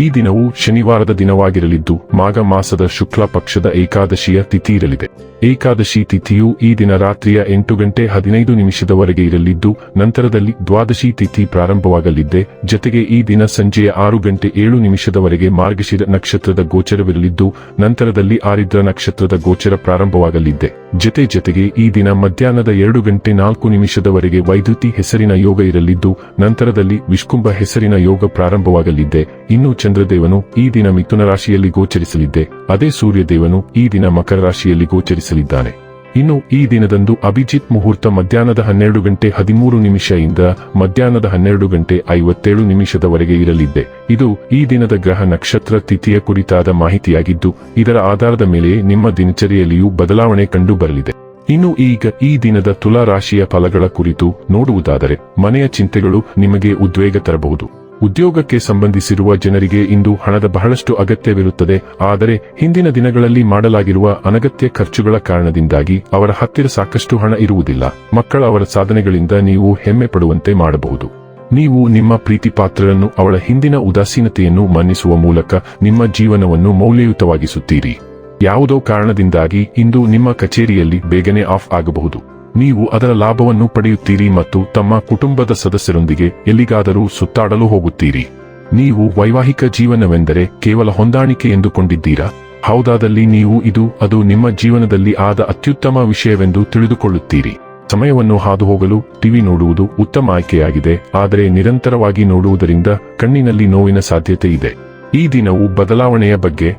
ಈ ದಿನವು ಶನಿವಾರದ ದಿನವಾಗಿರಲಿದ್ದು ಮಾಘ ಮಾಸದ ಶುಕ್ಲ ಪಕ್ಷದ ಏಕಾದಶಿಯ ತಿಥಿ ಇರಲಿದೆ ಏಕಾದಶಿ ತಿಥಿಯು ಈ ದಿನ ರಾತ್ರಿಯ ಎಂಟು ಗಂಟೆ ಹದಿನೈದು ನಿಮಿಷದವರೆಗೆ ಇರಲಿದ್ದು, ನಂತರದಲ್ಲಿ ದ್ವಾದಶಿ ತಿಥಿ ಪ್ರಾರಂಭವಾಗಲಿದ್ದೆ. ಜತೆಗೆ ಈ ದಿನ ಸಂಜೆಯ ಆರು ಗಂಟೆ ಏಳು ನಿಮಿಷದವರೆಗೆ ಮಾರ್ಗಶಿರ ನಕ್ಷತ್ರದ ಗೋಚರವಿರಲಿದ್ದು, ನಂತರದಲ್ಲಿ ಆರಿದ್ರ ನಕ್ಷತ್ರದ ಗೋಚರ ಪ್ರಾರಂಭವಾಗಲಿದ್ದೆ. ಜತೆ ಜತೆಗೆ ಈ ದಿನ ಮಧ್ಯಾಹ್ನದ ಎರಡು ಗಂಟೆ ನಾಲ್ಕು ನಿಮಿಷದವರೆಗೆ ವೈದ್ಯುತಿ ಹೆಸರಿನ ಯೋಗ ಇರಲಿದ್ದು, ನಂತರದಲ್ಲಿ ವಿಷ್ಕುಂಭ ಹೆಸರಿನ ಯೋಗ ಪ್ರಾರಂಭವಾಗಲಿದ್ದೆ. ಇನ್ನು ಚಂದ್ರದೇವನು ಈ ದಿನ ಮಿಥುನ ರಾಶಿಯಲ್ಲಿ ಗೋಚರಿಸಲಿದ್ದೆ. ಅದೇ ಸೂರ್ಯದೇವನು ಈ ದಿನ ಮಕರ ರಾಶಿಯಲ್ಲಿ ಗೋಚರಿಸಲಿದ್ದಾನೆ. ಇನ್ನು ಈ ದಿನದಂದು ಅಭಿಜಿತ್ ಮುಹೂರ್ತ ಮಧ್ಯಾಹ್ನದ ಹನ್ನೆರಡು ಗಂಟೆ ಹದಿಮೂರು ನಿಮಿಷದಿಂದ ಮಧ್ಯಾಹ್ನದ ಹನ್ನೆರಡು ಗಂಟೆ ಐವತ್ತೇಳು ನಿಮಿಷದವರೆಗೆ ಇರಲಿದ್ದೆ. ಇದು ಈ ದಿನದ ಗ್ರಹ ನಕ್ಷತ್ರ ತಿಥಿಯ ಕುರಿತಾದ ಮಾಹಿತಿಯಾಗಿದ್ದು, ಇದರ ಆಧಾರದ ಮೇಲೆ ನಿಮ್ಮ ದಿನಚರಿಯಲ್ಲಿಯೂ ಬದಲಾವಣೆ ಕಂಡು ಬರಲಿದೆ ಇನ್ನು ಈಗ ಈ ದಿನದ ತುಲಾ ರಾಶಿಯ ಫಲಗಳ ಕುರಿತು ನೋಡುವುದಾದರೆ, ಮನೆಯ ಚಿಂತೆಗಳು ನಿಮಗೆ ಉದ್ವೇಗ ತರಬಹುದು. ಉದ್ಯೋಗಕ್ಕೆ ಸಂಬಂಧಿಸಿರುವ ಜನರಿಗೆ ಇಂದು ಹಣದ ಬಹಳಷ್ಟು ಅಗತ್ಯವಿರುತ್ತದೆ. ಆದರೆ ಹಿಂದಿನ ದಿನಗಳಲ್ಲಿ ಮಾಡಲಾಗಿರುವ ಅನಗತ್ಯ ಖರ್ಚುಗಳ ಕಾರಣದಿಂದಾಗಿ ಅವರ ಹತ್ತಿರ ಸಾಕಷ್ಟು ಹಣ ಇರುವುದಿಲ್ಲ. ಮಕ್ಕಳ ಅವರ ಸಾಧನೆಗಳಿಂದ ನೀವು ಹೆಮ್ಮೆ ಪಡುವಂತೆ ಮಾಡಬಹುದು. ನೀವು ನಿಮ್ಮ ಪ್ರೀತಿ ಪಾತ್ರರನ್ನು ಅವಳ ಹಿಂದಿನ ಉದಾಸೀನತೆಯನ್ನು ಮನ್ನಿಸುವ ಮೂಲಕ ನಿಮ್ಮ ಜೀವನವನ್ನು ಮೌಲ್ಯಯುತವಾಗಿಸುತ್ತೀರಿ. ಯಾವುದೋ ಕಾರಣದಿಂದಾಗಿ ಇಂದು ನಿಮ್ಮ ಕಚೇರಿಯಲ್ಲಿ ಬೇಗನೆ ಆಫ್ ಆಗಬಹುದು. ನೀವು ಅದರ ಲಾಭವನ್ನು ಪಡೆಯುತ್ತೀರಿ ಮತ್ತು ತಮ್ಮ ಕುಟುಂಬದ ಸದಸ್ಯರೊಂದಿಗೆ ಎಲ್ಲಿಗಾದರೂ ಸುತ್ತಾಡಲು ಹೋಗುತ್ತೀರಿ. ನೀವು ವೈವಾಹಿಕ ಜೀವನವೆಂದರೆ ಕೇವಲ ಹೊಂದಾಣಿಕೆ ಎಂದುಕೊಂಡಿದ್ದೀರಾ? ಹೌದಾದಲ್ಲಿ ನೀವು ಇದು ಅದು ನಿಮ್ಮ ಜೀವನದಲ್ಲಿ ಆದ ಅತ್ಯುತ್ತಮ ವಿಷಯವೆಂದು ತಿಳಿದುಕೊಳ್ಳುತ್ತೀರಿ. ಸಮಯವನ್ನು ಹಾದುಹೋಗಲು ಟಿವಿ ನೋಡುವುದು ಉತ್ತಮ ಆಯ್ಕೆಯಾಗಿದೆ, ಆದರೆ ನಿರಂತರವಾಗಿ ನೋಡುವುದರಿಂದ ಕಣ್ಣಿನಲ್ಲಿ ನೋವಿನ ಸಾಧ್ಯತೆ ಇದೆ. ಈ ದಿನವು ಬದಲಾವಣೆಯ ಬಗ್ಗೆ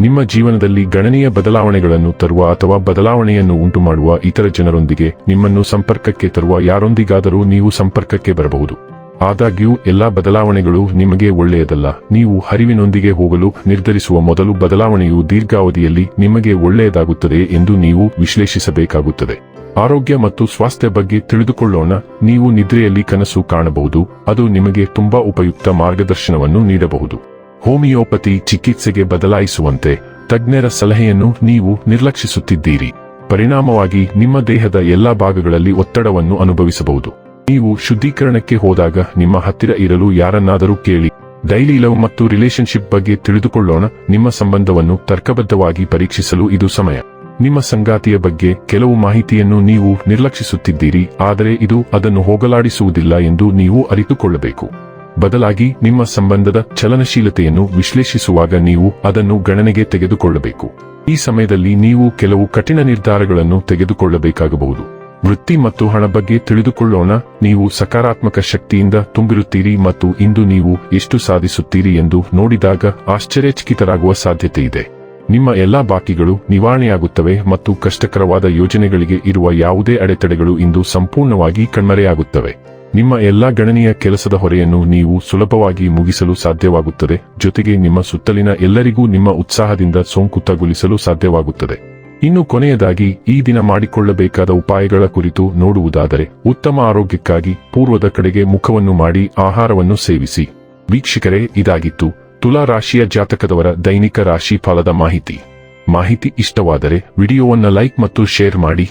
ನಿಮ್ಮ ಜೀವನದಲ್ಲಿ ಗಣನೀಯ ಬದಲಾವಣೆಗಳನ್ನು ತರುವ ಅಥವಾ ಬದಲಾವಣೆಯನ್ನು ಉಂಟುಮಾಡುವ ಇತರ ಜನರೊಂದಿಗೆ ನಿಮ್ಮನ್ನು ಸಂಪರ್ಕಕ್ಕೆ ತರುವ ಯಾರೊಂದಿಗಾದರೂ ನೀವು ಸಂಪರ್ಕಕ್ಕೆ ಬರಬಹುದು. ಆದಾಗ್ಯೂ, ಎಲ್ಲಾ ಬದಲಾವಣೆಗಳು ನಿಮಗೆ ಒಳ್ಳೆಯದಲ್ಲ. ನೀವು ಹರಿವಿನೊಂದಿಗೆ ಹೋಗಲು ನಿರ್ಧರಿಸುವ ಮೊದಲು ಬದಲಾವಣೆಯು ದೀರ್ಘಾವಧಿಯಲ್ಲಿ ನಿಮಗೆ ಒಳ್ಳೆಯದಾಗುತ್ತದೆ ಎಂದು ನೀವು ವಿಶ್ಲೇಷಿಸಬೇಕಾಗುತ್ತದೆ. ಆರೋಗ್ಯ ಮತ್ತು ಸ್ವಾಸ್ಥ್ಯ ಬಗ್ಗೆ ತಿಳಿದುಕೊಳ್ಳೋಣ. ನೀವು ನಿದ್ರೆಯಲ್ಲಿ ಕನಸು ಕಾಣಬಹುದು. ಅದು ನಿಮಗೆ ತುಂಬಾ ಉಪಯುಕ್ತ ಮಾರ್ಗದರ್ಶನವನ್ನು ನೀಡಬಹುದು. ಹೋಮಿಯೋಪತಿ ಚಿಕಿತ್ಸೆಗೆ ಬದಲಾಯಿಸುವಂತೆ ತಜ್ಞರ ಸಲಹೆಯನ್ನು ನೀವು ನಿರ್ಲಕ್ಷಿಸುತ್ತಿದ್ದೀರಿ. ಪರಿಣಾಮವಾಗಿ ನಿಮ್ಮ ದೇಹದ ಎಲ್ಲಾ ಭಾಗಗಳಲ್ಲಿ ಒತ್ತಡವನ್ನು ಅನುಭವಿಸಬಹುದು. ನೀವು ಶುದ್ಧೀಕರಣಕ್ಕೆ ಹೋದಾಗ ನಿಮ್ಮ ಹತ್ತಿರ ಇರಲು ಯಾರನ್ನಾದರೂ ಕೇಳಿ, ಡೈಲಿ ಲವ್ ಮತ್ತು ರಿಲೇಶನ್ಶಿಪ್ ಬಗ್ಗೆ ತಿಳಿದುಕೊಳ್ಳೋಣ. ನಿಮ್ಮ ಸಂಬಂಧವನ್ನು ತರ್ಕಬದ್ಧವಾಗಿ ಪರೀಕ್ಷಿಸಲು ಇದು ಸಮಯ. ನಿಮ್ಮ ಸಂಗಾತಿಯ ಬಗ್ಗೆ ಕೆಲವು ಮಾಹಿತಿಯನ್ನು ನೀವು ನಿರ್ಲಕ್ಷಿಸುತ್ತಿದ್ದೀರಿ, ಆದರೆ ಇದು ಅದನ್ನು ಹೋಗಲಾಡಿಸುವುದಿಲ್ಲ ಎಂದು ನೀವು ಅರಿತುಕೊಳ್ಳಬೇಕು. ಬದಲಾಗಿ ನಿಮ್ಮ ಸಂಬಂಧದ ಚಲನಶೀಲತೆಯನ್ನು ವಿಶ್ಲೇಷಿಸುವಾಗ ನೀವು ಅದನ್ನು ಗಣನೆಗೆ ತೆಗೆದುಕೊಳ್ಳಬೇಕು. ಈ ಸಮಯದಲ್ಲಿ ನೀವು ಕೆಲವು ಕಠಿಣ ನಿರ್ಧಾರಗಳನ್ನು ತೆಗೆದುಕೊಳ್ಳಬೇಕಾಗಬಹುದು. ವೃತ್ತಿ ಮತ್ತು ಹಣ ಬಗ್ಗೆ ತಿಳಿದುಕೊಳ್ಳೋಣ. ನೀವು ಸಕಾರಾತ್ಮಕ ಶಕ್ತಿಯಿಂದ ತುಂಬಿರುತ್ತೀರಿ ಮತ್ತು ಇಂದು ನೀವು ಎಷ್ಟು ಸಾಧಿಸುತ್ತೀರಿ ಎಂದು ನೋಡಿದಾಗ ಆಶ್ಚರ್ಯಚಕಿತರಾಗುವ ಸಾಧ್ಯತೆ ಇದೆ. ನಿಮ್ಮ ಎಲ್ಲಾ ಬಾಕಿಗಳು ನಿವಾರಣೆಯಾಗುತ್ತವೆ ಮತ್ತು ಕಷ್ಟಕರವಾದ ಯೋಜನೆಗಳಿಗೆ ಇರುವ ಯಾವುದೇ ಅಡೆತಡೆಗಳು ಇಂದು ಸಂಪೂರ್ಣವಾಗಿ ಕಣ್ಮರೆಯಾಗುತ್ತವೆ. ನಿಮ್ಮ ಎಲ್ಲಾ ಗಣನೀಯ ಕೆಲಸದ ಹೊರೆಯನ್ನು ನೀವು ಸುಲಭವಾಗಿ ಮುಗಿಸಲು ಸಾಧ್ಯವಾಗುತ್ತದೆ, ಜೊತೆಗೆ ನಿಮ್ಮ ಸುತ್ತಲಿನ ಎಲ್ಲರಿಗೂ ನಿಮ್ಮ ಉತ್ಸಾಹದಿಂದ ಸೋಂಕು ತಗುಲಿಸಲು ಸಾಧ್ಯವಾಗುತ್ತದೆ. ಇನ್ನು ಕೊನೆಯದಾಗಿ, ಈ ದಿನ ಮಾಡಿಕೊಳ್ಳಬೇಕಾದ ಉಪಾಯಗಳ ಕುರಿತು ನೋಡುವುದಾದರೆ, ಉತ್ತಮ ಆರೋಗ್ಯಕ್ಕಾಗಿ ಪೂರ್ವದ ಕಡೆಗೆ ಮುಖವನ್ನು ಮಾಡಿ ಆಹಾರವನ್ನು ಸೇವಿಸಿ. ವೀಕ್ಷಕರೇ, ಇದಾಗಿತ್ತು ತುಲಾ ರಾಶಿಯ ಜಾತಕದವರ ದೈನಿಕ ರಾಶಿ ಫಲದ ಮಾಹಿತಿ. ಮಾಹಿತಿ ಇಷ್ಟವಾದರೆ, ವಿಡಿಯೋವನ್ನು ಲೈಕ್ ಮತ್ತು ಶೇರ್ ಮಾಡಿ.